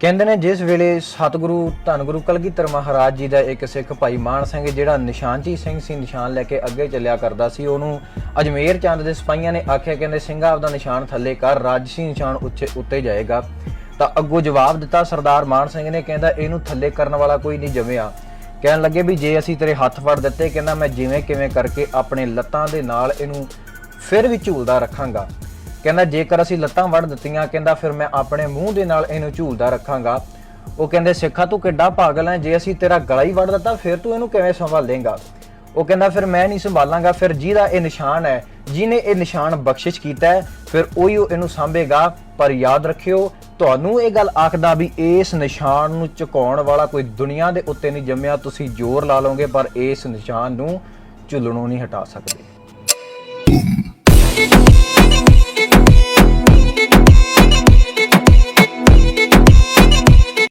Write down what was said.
ਕਹਿੰਦੇ ਨੇ ਜਿਸ ਵੇਲੇ ਸਤਿਗੁਰੂ ਧੰਨ ਗੁਰੂ ਕਲਗੀਧਰ ਮਹਾਰਾਜ ਜੀ ਦਾ ਇੱਕ ਸਿੱਖ ਭਾਈ ਮਾਨ ਸਿੰਘ ਜਿਹੜਾ ਨਿਸ਼ਾਨਚੀ ਸਿੰਘ ਸੀ, ਨਿਸ਼ਾਨ ਲੈ ਕੇ ਅੱਗੇ ਚੱਲਿਆ ਕਰਦਾ ਸੀ, ਉਹਨੂੰ ਅਜਮੇਰ ਚੰਦ ਦੇ ਸਿਪਾਹੀਆਂ ਨੇ ਆਖਿਆ, ਕਹਿੰਦੇ ਸਿੰਘਾ ਆਪਦਾ ਨਿਸ਼ਾਨ ਥੱਲੇ ਕਰ, ਰਾਜਸੀ ਨਿਸ਼ਾਨ ਉੱਚੇ ਉੱਤੇ ਜਾਏਗਾ। ਤਾਂ ਅੱਗੋਂ ਜਵਾਬ ਦਿੱਤਾ ਸਰਦਾਰ ਮਾਨ ਸਿੰਘ ਨੇ, ਕਹਿੰਦਾ ਇਹਨੂੰ ਥੱਲੇ ਕਰਨ ਵਾਲਾ ਕੋਈ ਨਹੀਂ ਜਮਿਆ। ਕਹਿਣ ਲੱਗੇ ਵੀ ਜੇ ਅਸੀਂ ਤੇਰੇ ਹੱਥ ਫੜ ਦਿੱਤੇ, ਕਹਿੰਦਾ ਮੈਂ ਜਿਵੇਂ ਕਿਵੇਂ ਕਰਕੇ ਆਪਣੇ ਲੱਤਾਂ ਦੇ ਨਾਲ ਇਹਨੂੰ ਫਿਰ ਵੀ ਝੂਲਦਾ ਰੱਖਾਂਗਾ। ਕਹਿੰਦਾ, ਜੇਕਰ ਅਸੀਂ ਲੱਤਾਂ ਵੜ ਦਿੱਤੀਆਂ, ਕਹਿੰਦਾ, ਫਿਰ ਮੈਂ ਆਪਣੇ ਮੂੰਹ ਦੇ ਨਾਲ ਇਹਨੂੰ ਝੂਲਦਾ ਰੱਖਾਂਗਾ। ਉਹ ਕਹਿੰਦੇ, ਸਿੱਖਾ, ਤੂੰ ਕਿੱਡਾ ਪਾਗਲ ਹੈ ਜੇ ਅਸੀਂ ਤੇਰਾ ਗਲਾ ਹੀ ਵੜ ਦਿੱਤਾ, ਫਿਰ ਤੂੰ ਇਹਨੂੰ ਕਿਵੇਂ ਸੰਭਾਲੇਂਗਾ ਉਹ ਕਹਿੰਦਾ, ਫਿਰ ਮੈਂ ਨਹੀਂ ਸੰਭਾਲਾਂਗਾ। ਫਿਰ ਜਿਹਦਾ ਇਹ ਨਿਸ਼ਾਨ ਹੈ, ਜਿਹਨੇ ਇਹ ਨਿਸ਼ਾਨ ਬਖਸ਼ਿਸ਼ ਕੀਤਾ ਹੈ, ਫਿਰ ਉਹੀ ਉਹ ਇਹਨੂੰ ਸਾਂਭੇਗਾ। ਪਰ ਯਾਦ ਰੱਖਿਓ, ਤੁਹਾਨੂੰ ਇਹ ਗੱਲ ਆਖਦਾ ਵੀ ਇਸ ਨਿਸ਼ਾਨ ਨੂੰ ਝੁਕਾਉਣ ਵਾਲਾ ਕੋਈ ਦੁਨੀਆ ਦੇ ਉੱਤੇ ਨਹੀਂ ਜੰਮਿਆ। ਤੁਸੀਂ ਜ਼ੋਰ ਲਾ ਲਓਗੇ, ਪਰ ਇਸ ਨਿਸ਼ਾਨ ਨੂੰ ਝੁੱਲਣੋਂ ਨਹੀਂ ਹਟਾ ਸਕਦੇ।